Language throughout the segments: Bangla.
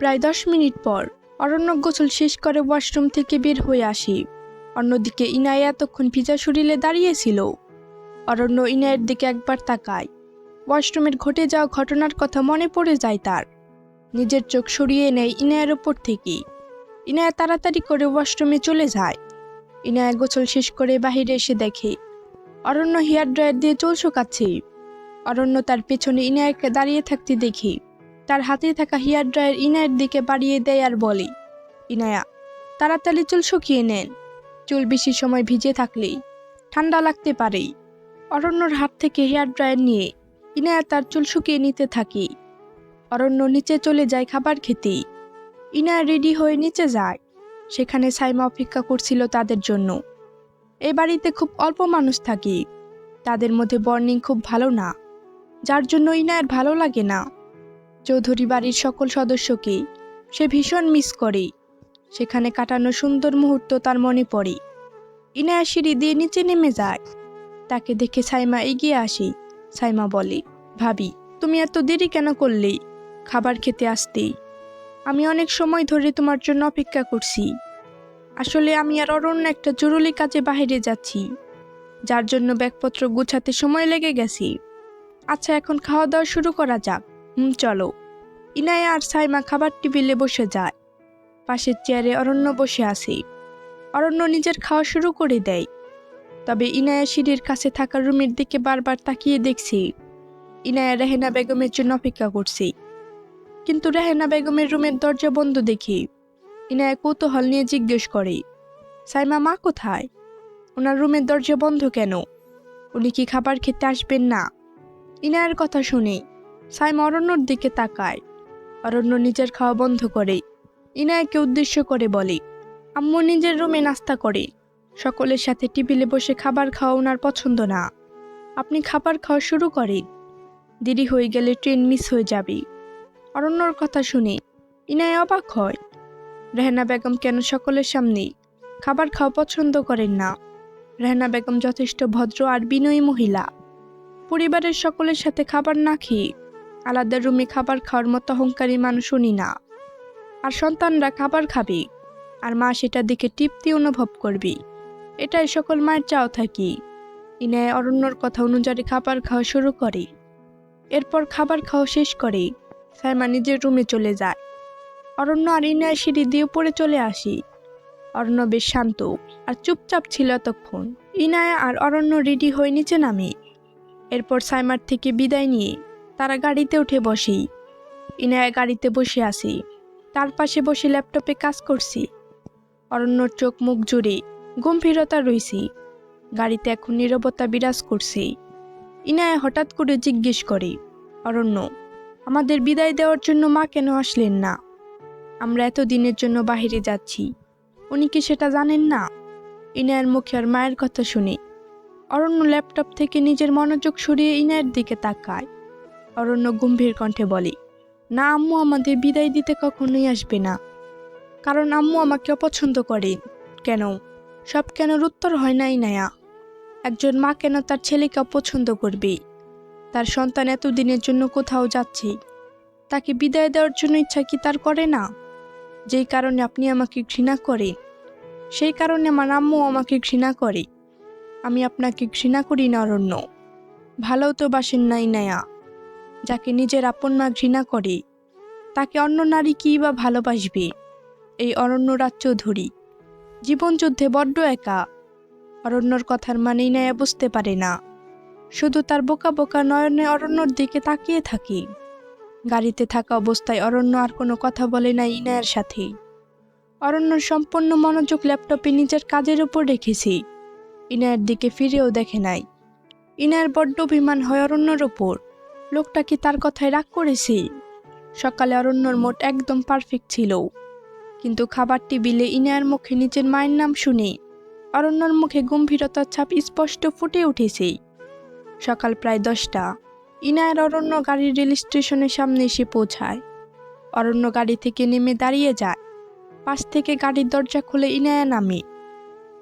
প্রায় দশ মিনিট পর অরণ্য গোসল শেষ করে ওয়াশরুম থেকে বের হয়ে আসি। অন্যদিকে ইনায় এতক্ষণ ভিজা শরীরে দাঁড়িয়েছিল। অরণ্য ইনায়ের দিকে একবার তাকায়। ওয়াশরুমের ঘটে যাওয়া ঘটনার কথা মনে পড়ে যায় তার। নিজের চোখ সরিয়ে নেয় ইনায়ের ওপর থেকে। ইনায়া তাড়াতাড়ি করে ওয়াশরুমে চলে যায়। ইনায়া গোসল শেষ করে বাহিরে এসে দেখে, অরণ্য হেয়ার ড্রায়ার দিয়ে চুল শুকাচ্ছে। অরণ্য তার পেছনে ইনায়াকে দাঁড়িয়ে থাকতে দেখে তার হাতে থাকা হেয়ার ড্রায়ার ইনায়ের দিকে বাড়িয়ে দেয় আর বলে, ইনায়া, তাড়াতাড়ি চুল শুকিয়ে নেন। চুল বেশি সময় ভিজে থাকলেই ঠান্ডা লাগতে পারে অরণ্যর হাত থেকে হেয়ার ড্রায়ার নিয়ে ইনায়া তার চুল শুকিয়ে নিতে থাকে। অরণ্য নিচে চলে যায় খাবার খেতে। ইনায়া রেডি হয়ে নিচে যায়। সেখানে সাইমা অপেক্ষা করছিল তাদের জন্য। এই বাড়িতে খুব অল্প মানুষ থাকে। তাদের মধ্যে বর্নিং খুব ভালো না। যার জন্য ইনায়ের ভালো লাগে না। চৌধুরী বাড়ির সকল সদস্যকে সে ভীষণ মিস করে সেখানে কাটানো সুন্দর মুহূর্ত তার মনে পড়ে। ইনায়া সিঁড়ি দিয়ে নিচে নেমে যায়। তাকে দেখে সাইমা এগিয়ে আসে। সাইমা বলে, ভাবি, তুমি এত দেরি কেন করলে? খাবার খেতে আসতে। আমি অনেক সময় ধরে তোমার জন্য অপেক্ষা করছি। আসলে আমি আর অরণ্য একটা জরুরি কাজে বাইরে যাচ্ছি। যার জন্য ব্যাগপত্র গুছাতে সময় লেগে গেছে। আচ্ছা এখন খাওয়া দাওয়া শুরু করা যাক। হুম, চলো। ইনায়া আর সাইমা খাবার টেবিলে বসে যায়। পাশের চেয়ারে অরণ্য বসে আছে। অরণ্য নিজের খাওয়া শুরু করে দেয়। তবে ইনায়া সিঁড়ির কাছে থাকা রুমের দিকে বারবার তাকিয়ে দেখছি। ইনায়া রেহেনা বেগমের জন্য অপেক্ষা করছে। কিন্তু রেহেনা বেগমের রুমের দরজা বন্ধ দেখি ইনায়া কৌতূহল নিয়ে জিজ্ঞেস করে, সাইমা, মা কোথায়? ওনার রুমের দরজা বন্ধ কেন? উনি কি খাবার খেতে আসবেন না? ইনায়ের কথা শুনে সাইমা অরণ্যর দিকে তাকায়। অরণ্য নিজের খাওয়া বন্ধ করে। ইনায়াকে উদ্দেশ্য করে বলে, আম্মু নিজের রুমে নাস্তা করে। সকলের সাথে টেবিলে বসে খাবার খাওয়া ওনার পছন্দ না। আপনি খাবার খাওয়া শুরু করেন। দেরি হয়ে গেলে ট্রেন মিস হয়ে যাবে অরণ্যর কথা শুনে ইনায় অবাক হয়। রেহানা বেগম কেন সকলের সামনে খাবার খাওয়া পছন্দ করেন না? রেহানা বেগম যথেষ্ট ভদ্র আর বিনয়ী মহিলা। পরিবারের সকলের সাথে খাবার না খেয়ে আলাদা রুমে খাবার খাওয়ার মতো অহংকারী মানুষ উনি না। আর সন্তানরা খাবার খাবে, আর মা সেটা দেখে তৃপ্তি অনুভব করবে। এটাই সকল মায়ের চাও থাকি। ইনায় অরণ্যর কথা অনুযায়ী খাবার খাওয়া শুরু করে। এরপর খাবার খাওয়া শেষ করে, সাইমা নিজের রুমে চলে যায়। অরণ্য আর ইনায় সিঁড়ি দিয়ে উপরে চলে আসি। অরণ্য বেশ শান্ত আর চুপচাপ ছিল এতক্ষণ। ইনায়া আর অরণ্য রেডি হয়ে নিচে নামে। এরপর সাইমার থেকে বিদায় নিয়ে তারা গাড়িতে উঠে বসি। ইনায়া গাড়িতে বসে আসি তার পাশে বসে ল্যাপটপে কাজ করছি। অরণ্যর চোখ মুখ জুড়ে গম্ভীরতা রয়েছি গাড়িতে এখন নীরবতা বিরাজ করছে। ইনায়া হঠাৎ করে জিজ্ঞেস করে, অরণ্য, আমাদের বিদায় দেওয়ার জন্য মা কেন আসলেন না? আমরা এত দিনের জন্য বাহিরে যাচ্ছি। উনি কি সেটা জানেন না? ইনায়ের মুখে আর মায়ের কথা শুনে। অরণ্য ল্যাপটপ থেকে নিজের মনোযোগ সরিয়ে ইনায়ের দিকে তাকায়। অরণ্য গম্ভীর কণ্ঠে বলে, না, আম্মু আমাদের বিদায় দিতে কখনোই আসবে না। কারণ আম্মু আমাকে অপছন্দ করে। কেন? সব কেন উত্তর হয় নাই ইনায়া একজন মা কেন তার ছেলেকে অপছন্দ করবে? তার সন্তান এতদিনের জন্য কোথাও যাচ্ছে? তাকে বিদায় দেওয়ার জন্য ইচ্ছা কি তার করে না? যেই কারণে আপনি আমাকে ঘৃণা করেন সেই কারণে আমার আম্মু আমাকে ঘৃণা করে। আমি আপনাকে ঘৃণা করি না, অরণ্য। ভালো তো বাসেন নাই নায়া। যাকে নিজের আপন মা ঘৃণা করে। তাকে অন্য নারী কী বা ভালোবাসবে? এই অরণ্য রাজ চৌধুরী। জীবনযুদ্ধে বড্ড একা। অরণ্যর কথার মানেই নায়া বুঝতে পারে না। শুধু তার বোকা বোকা নয়নে অরণ্যর দিকে তাকিয়ে থাকে। গাড়িতে থাকা অবস্থায় অরণ্য আর কোনো কথা বলে না ইনায়ের সাথে। অরণ্য সম্পূর্ণ মনোযোগ ল্যাপটপে নিজের কাজের উপর রেখেছি। ইনায়ের দিকে ফিরেও দেখে নাই। ইনায়ের বড্ড অভিমান হয় অরণ্যর ওপর। লোকটা কি তার কথায় রাগ করেছে? সকালে অরণ্যর মোট একদম পারফেক্ট ছিল। কিন্তু খাবার টেবিলে ইনায়ার মুখে নিজের মায়ের নাম শুনে অরণ্যর মুখে গম্ভীরতার ছাপ স্পষ্ট ফুটে উঠেছে। সকাল প্রায় দশটা। ইনায়ের অরণ্য গাড়ির রেল স্টেশনের সামনে এসে পৌঁছায়। অরণ্য গাড়ি থেকে নেমে দাঁড়িয়ে যায়। পাশ থেকে গাড়ির দরজা খুলে ইনায়া নামে।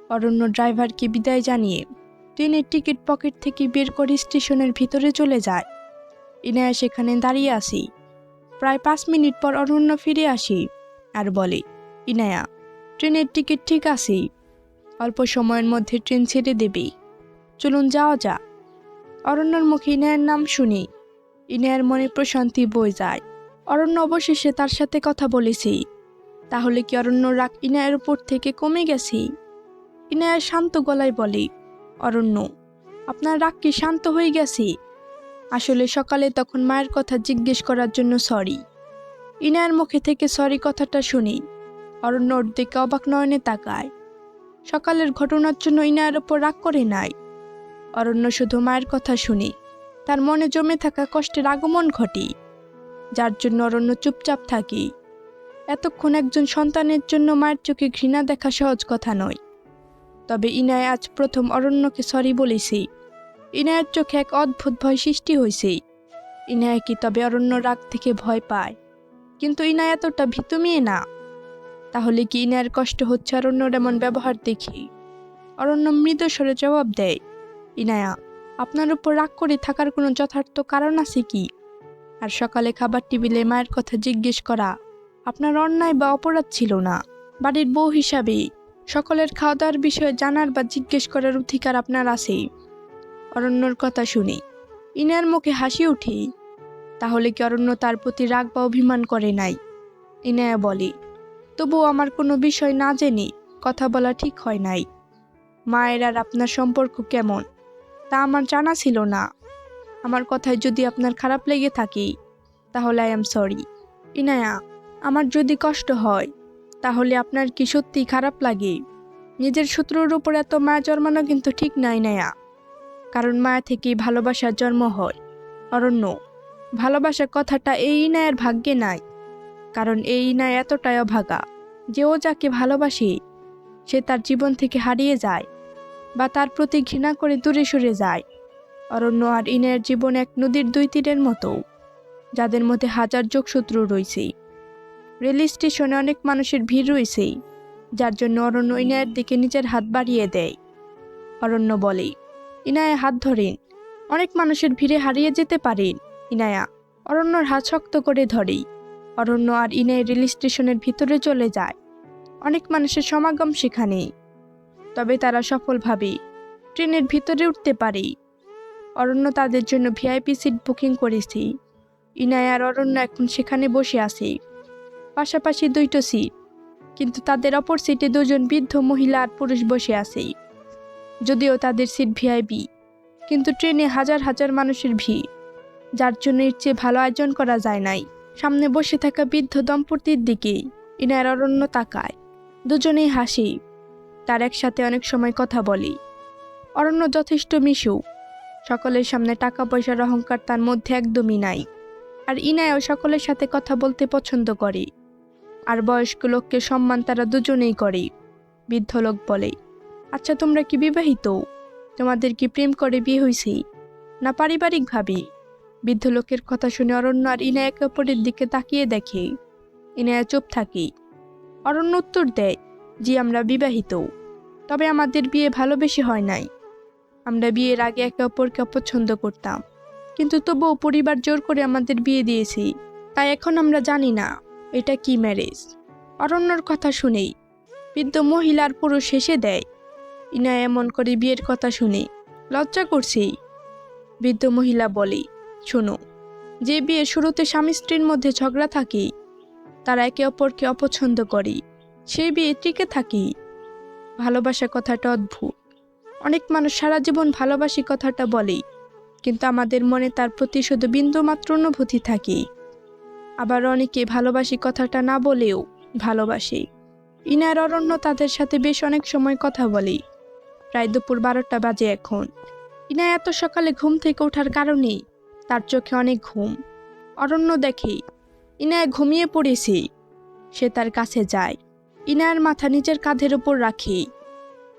অরণ্য ড্রাইভারকে বিদায় জানিয়ে ট্রেনের টিকিট পকেট থেকে বের করে স্টেশনের ভিতরে চলে যায়। ইনায়া সেখানে দাঁড়িয়ে আসি। প্রায় পাঁচ মিনিট পর অরণ্য ফিরে আসি আর বলে, ইনায়া, ট্রেনের টিকিট ঠিক আছে। অল্প সময়ের মধ্যে ট্রেন ছেড়ে দেবে। চলুন যাওয়া যা অরণ্যর মুখে ইনায়ের নাম শুনি। ইনায়ের মনে প্রশান্তি বয়ে যায়। অরণ্য অবশেষে তার সাথে কথা বলেছি। তাহলে কি অরণ্য রাগ ইনায়ের উপর থেকে কমে গেছে? ইনায়া শান্ত গলায় বলে, অরণ্য, আপনার রাগ কি শান্ত হয়ে গেছে? আসলে সকালে তখন মায়ের কথা জিজ্ঞেস করার জন্য সরি। ইনায়ের মুখে থেকে সরি কথাটা শুনি। অরণ্য ওর দিকে অবাক নয়নে তাকায়। সকালের ঘটনার জন্য ইনায়ের ওপর রাগ করে নাই। অরণ্য শুধু মায়ের কথা শুনি। তার মনে জমে থাকা কষ্টের আগমন ঘটে। যার জন্য অরণ্য চুপচাপ থাকি। এতক্ষণ একজন সন্তানের জন্য মায়ের চোখে ঘৃণা দেখা সহজ কথা নয়। তবে ইনায় আজ প্রথম অরণ্যকে সরি বলেছি। ইনায়ের চোখে এক অদ্ভুত ভয় সৃষ্টি হয়েছে ইনায় কি তবে অরণ্য রাগ থেকে ভয় পায়? কিন্তু ইনায় এতটা ভীতু মেয়ে না। তাহলে কি ইনায়ের কষ্ট হচ্ছে অরণ্যর এমন ব্যবহার দেখি অরণ্য মৃদু স্বরে জবাব দেয়, ইনায়া, আপনার উপর রাগ করে থাকার কোনো যথার্থ কারণ আছে কি? আর সকালে খাবার টেবিলে মায়ের কথা জিজ্ঞেস করা, আপনার অন্যায় বা অপরাধ ছিল না? বাড়ির বউ হিসাবে সকলের খাওয়া দাওয়ার বিষয়ে জানার বা জিজ্ঞেস করার অধিকার আপনার আছে অরণ্যর কথা শুনে। ইনার মুখে হাসি উঠে। তাহলে কি অরণ্য তার প্রতি রাগ বা অভিমান করে নাই? ইনায়া বলে তবুও আমার কোনো বিষয় না জেনে কথা বলা ঠিক হয় নাই। মায়ের আর আপনার সম্পর্ক কেমন? তা আমার জানা ছিল না। আমার কথায় যদি আপনার খারাপ লেগে থাকে, তাহলে আই এম সরি ইনায়া, আমার যদি কষ্ট হয়, তাহলে আপনার কি সত্যি খারাপ লাগে? নিজের শত্রুর উপর এত মায়া জন্মানো কিন্তু ঠিক নাই নায়া কারণ মায়া থেকেই ভালোবাসার জন্ম হয়। অরণ্য, ভালোবাসা কথাটা এই ইনায়ের ভাগ্যে নাই, কারণ এই ইনায় এতটাই অভাগা যে ও যাকে ভালোবাসে, সে তার জীবন থেকে হারিয়ে যায় বা তার প্রতি ঘৃণা করে দূরে সরে যায়। অরণ্য আর ইনের জীবন এক নদীর দুই তীরের মতো, যাদের মধ্যে হাজার যোগসূত্র রয়েছে। রেল স্টেশনে অনেক মানুষের ভিড় রয়েছে, যার জন্য অরণ্য ইনায়ের দিকে নিজের হাত বাড়িয়ে দেয়। অরণ্য বলে ইনায়া হাত ধরেন অনেক মানুষের ভিড়ে হারিয়ে যেতে পারেন ইনায়া। অরণ্যর হাত শক্ত করে ধরে অরণ্য আর ইনায় রেল স্টেশনের ভিতরে চলে যায়। অনেক মানুষের সমাগম সেখানে। তবে তারা সফলভাবে ট্রেনের ভিতরে উঠতে পারে। অরণ্য তাদের জন্য ভিআইপি সিট বুকিং করেছি। ইনায় আর অরণ্য এখন সেখানে বসে আছে। পাশাপাশি দুইটো সিট। কিন্তু তাদের অপর সিটে দুজন বৃদ্ধ মহিলা আর পুরুষ বসে আছে। যদিও তাদের সিট ভিআইপি কিন্তু ট্রেনে হাজার হাজার মানুষের ভিড়, যার জন্য এর চেয়ে ভালো আয়োজন করা যায় নাই। সামনে বসে থাকা বৃদ্ধ দম্পতির দিকে ইনার অরণ্য তাকায়, দুজনেই হাসি, তার একসাথে অনেক সময় কথা বলি অরণ্য যথেষ্ট মিশু সকলের সামনে টাকা পয়সার অহংকার তার মধ্যে একদমই নাই, আর ইনায়ও সকলের সাথে কথা বলতে পছন্দ করে। আর বয়স্ক লোককে সম্মান তারা দুজনেই করে, বৃদ্ধ লোক বলে। আচ্ছা তোমরা কি বিবাহিত? তোমাদের কি প্রেম করে বিয়ে হয়েছে না পারিবারিকভাবে? বৃদ্ধ লোকের কথা শুনে অরণ্য আর ইনা একে অপরের দিকে তাকিয়ে দেখে। ইনায়া চুপ থাকে। অরণ্য উত্তর দেয় যে আমরা বিবাহিত। তবে আমাদের বিয়ে ভালোবেসে হয় নাই। আমরা বিয়ের আগে একে অপরকে অপছন্দ করতাম। কিন্তু তবুও পরিবার জোর করে আমাদের বিয়ে দিয়েছি। তাই এখন আমরা জানি না, এটা কি ম্যারেজ? অরণ্যর কথা শুনেই বৃদ্ধ মহিলার পুরুষ হেসে দেয় ইনা এমন করে বিয়ের কথা শুনে। লজ্জা করছি বৃদ্ধ মহিলা বলে, শোনো, যে বিয়ের শুরুতে স্বামী স্ত্রীর মধ্যে ঝগড়া থাকে, তারা একে অপরকে অপছন্দ করে, সেই বিয়ে টিকে থাকি। ভালোবাসা কথাটা অদ্ভুত। অনেক মানুষ সারা জীবন ভালোবাসি কথাটা বলে, কিন্তু আমাদের মনে তার প্রতি শুধু বিন্দুমাত্র অনুভূতি থাকে। আবার অনেকে ভালোবাসি কথাটা না বলেও ভালোবাসে। ইনার অরণ্য তাদের সাথে বেশ অনেক সময় কথা বলি। প্রায় দুপুর বারোটা বাজে এখন। ইনা এত সকালে ঘুম থেকে ওঠার কারণে তার চোখে অনেক ঘুম। অরণ্য দেখে, ইনায় ঘুমিয়ে পড়েছে। সে তার কাছে যায়। ইনায়ের মাথা নিজের কাঁধের উপর রাখে।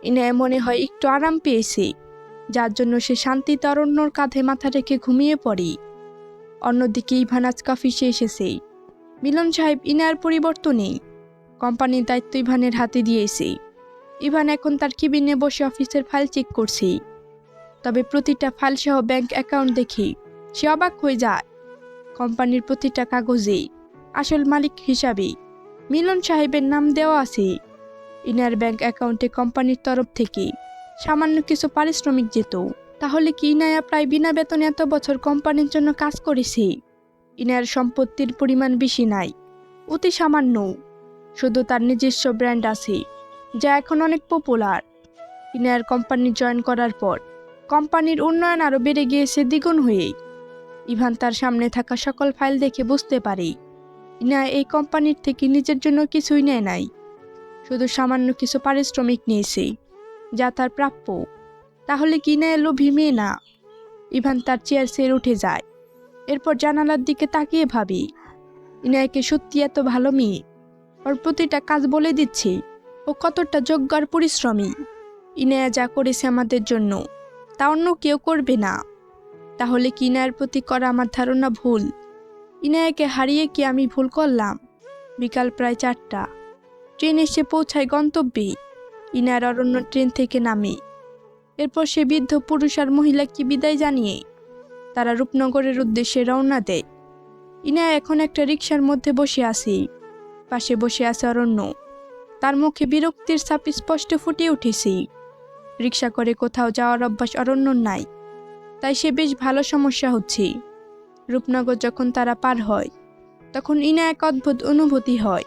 ইনায় মনে হয় একটু আরাম পেয়েছে, যার জন্য সে শান্তিতে অরণ্যর কাঁধে মাথা রেখে ঘুমিয়ে পড়ে। অন্যদিকে ইভান আজ অফিসে এসেছে। মিলন সাহেব ইনার পরিবর্তনে কোম্পানির দায়িত্ব ইভানের হাতে দিয়েছে। ইভান এখন তার কিবিনে বসে অফিসের ফাইল চেক করছে। তবে প্রতিটা ফাইল সহ ব্যাংক অ্যাকাউন্ট দেখি সে অবাক হয়ে যায়। কোম্পানির প্রতিটা কাগজে আসল মালিক হিসাবে মিলন সাহেবের নাম দেওয়া আছে। ইনার ব্যাংক অ্যাকাউন্টে কোম্পানির তরফ থেকে সামান্য কিছু পারিশ্রমিক যেত। তাহলে কি ইনায়া প্রায় বিনা বেতনে এত বছর কোম্পানির জন্য কাজ করেছে? ইনার সম্পত্তির পরিমাণ বেশি নাই, অতি সামান্য। শুধু তার নিজস্ব ব্র্যান্ড আছে। যা এখন অনেক পপুলার ইনায়ার কোম্পানি জয়েন করার পর কোম্পানির উন্নয়ন আরও বেড়ে গিয়েছে দ্বিগুণ হয়ে ইভান তার সামনে থাকা সকল ফাইল দেখে বুঝতে পারে ইনা এই কোম্পানির থেকে নিজের জন্য কিছুই নেয় নাই। শুধু সামান্য কিছু পারিশ্রমিক নিয়েছে, যা তার প্রাপ্য। তাহলে কি না এলো ভীমে না? ইভান তার চেয়ার সের উঠে যায়। এরপর জানালার দিকে তাকিয়ে ভাবি ইনায়কে সত্যি এত ভালো মেয়ে? ওর প্রতিটা কাজ বলে দিচ্ছে। ও কতটা যোগ্য আর পরিশ্রমী। ইনায়া যা করেছে আমাদের জন্য, তা অন্য কেউ করবে না। তাহলে কি ইনায়ের প্রতি করা আমার ধারণা ভুল? ইনায়াকে হারিয়ে কি আমি ভুল করলাম? বিকাল প্রায় চারটা। ট্রেন এসে পৌঁছায় গন্তব্যে। ইনার অরণ্য ট্রেন থেকে নামে। এরপর সে বৃদ্ধ পুরুষ আর মহিলাকে বিদায় জানিয়ে? তারা রূপনগরের উদ্দেশ্যে রওনা দেয়। ইনায়া এখন একটা রিক্সার মধ্যে বসে আছে। পাশে বসে আছে অরণ্য। তার মুখে বিরক্তির ছাপ স্পষ্ট ফুটে উঠেছে। রিক্সা করে কোথাও যাওয়ার অভ্যাস অরণ্যর নাই, তাই সে বেশ ভালো সমস্যা হচ্ছে। রূপনগর যখন তারা পার হয়, তখন ইনা এক অদ্ভুত অনুভূতি হয়।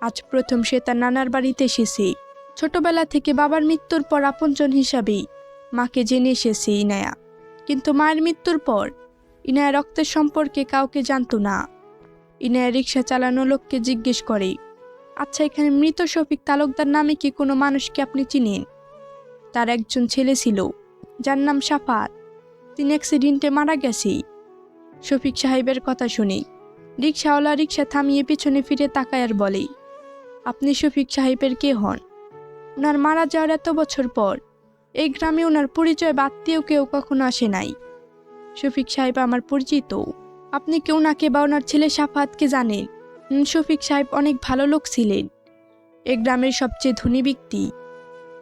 আজ প্রথম সে তার নানার বাড়িতে এসেছে। ছোটবেলা থেকে বাবার মৃত্যুর পর আপনজন হিসাবে মাকে জেনে এসেছে ইনায়া। কিন্তু মায়ের মৃত্যুর পর ইনায়া রক্তের সম্পর্কে কাউকে জানতো না। ইনায়া রিক্সা চালানো লোককে জিজ্ঞেস করে আচ্ছা এখানে মৃত শফিক তালুকদার নামে কি কোনো মানুষকে আপনি চিনেন? তার একজন ছেলে ছিল, যার নাম সাফাত। তিনি অ্যাক্সিডেন্টে মারা গেছে। শফিক সাহেবের কথা শুনে রিক্সাওয়ালা রিক্সা থামিয়ে পিছনে ফিরে তাকায় আর বলে, আপনি শফিক সাহেবের কে হন? ওনার মারা যাওয়ার এত বছর পর এই গ্রামে ওনার পরিচয় বা আত্মীয় কেউ কখনো আসে নাই। শফিক সাহেব আমার পরিচিত। আপনি কেউ নাকে বা ওনার ছেলে সাফাতকে জানেন? শফিক সাহেব অনেক ভালো লোক ছিলেন। এ গ্রামের সবচেয়ে ধনী ব্যক্তি।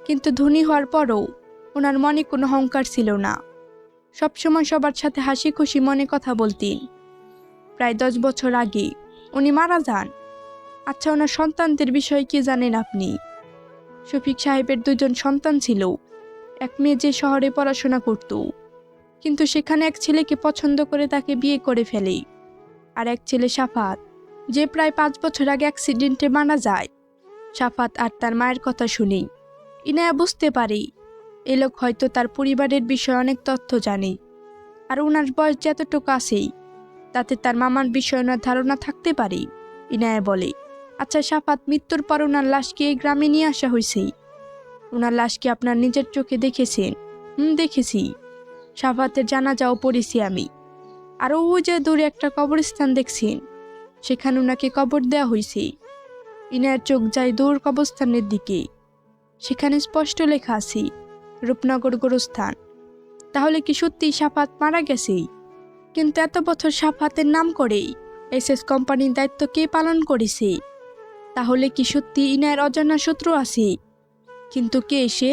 কিন্তু ধনী হওয়ার পরও ওনার মনে কোনো অহংকার ছিল না। সবসময় সবার সাথে হাসি খুশি মনে কথা বলতেন। প্রায় দশ বছর আগে উনি মারা যান। আচ্ছা ওনার সন্তানদের বিষয়ে কি জানেন আপনি? শফিক সাহেবের দুজন সন্তান ছিল। এক মেয়ে যে শহরে পড়াশোনা করত। কিন্তু সেখানে এক ছেলেকে পছন্দ করে তাকে বিয়ে করে ফেলে। আর এক ছেলে সাফাত। যে প্রায় পাঁচ বছর আগে অ্যাক্সিডেন্টে মারা যায়। সাফাত আর তার মায়ের কথা শুনেই। ইনায়া বুঝতে পারে। এ লোক হয়তো তার পরিবারের বিষয়ে অনেক তথ্য জানে। আর ওনার বয়স যতটুকু আছেই, তাতে তার মামার বিষয়ে ওনার ধারণা থাকতে পারে, ইনায়া বলে। আচ্ছা সাফাত, মৃত্যুর পর ওনার লাশকে এই গ্রামে নিয়ে আসা হয়েছে? ওনার লাশকে আপনার নিজের চোখে দেখেছেন? হুম, দেখেছি। সাফাতের জানাজাও পড়েছি আমি। আর ওই যে দূরে একটা কবরস্থান দেখছেন। সেখানে ওনাকে কবর দেওয়া হয়েছে ইনার চোখ যায় দূর কবরস্থানের দিকে। সেখানে স্পষ্ট লেখা আছে, রূপনগর গোরস্থান। তাহলে কি সত্যি সাফাত মারা গেছে? কিন্তু এত বছর সাফাতের নাম করেই এসএস কোম্পানির দায়িত্ব কে পালন করেছে? তাহলে কি সত্যি ইনায়ের অজানা শত্রু আছে? কিন্তু কে এসে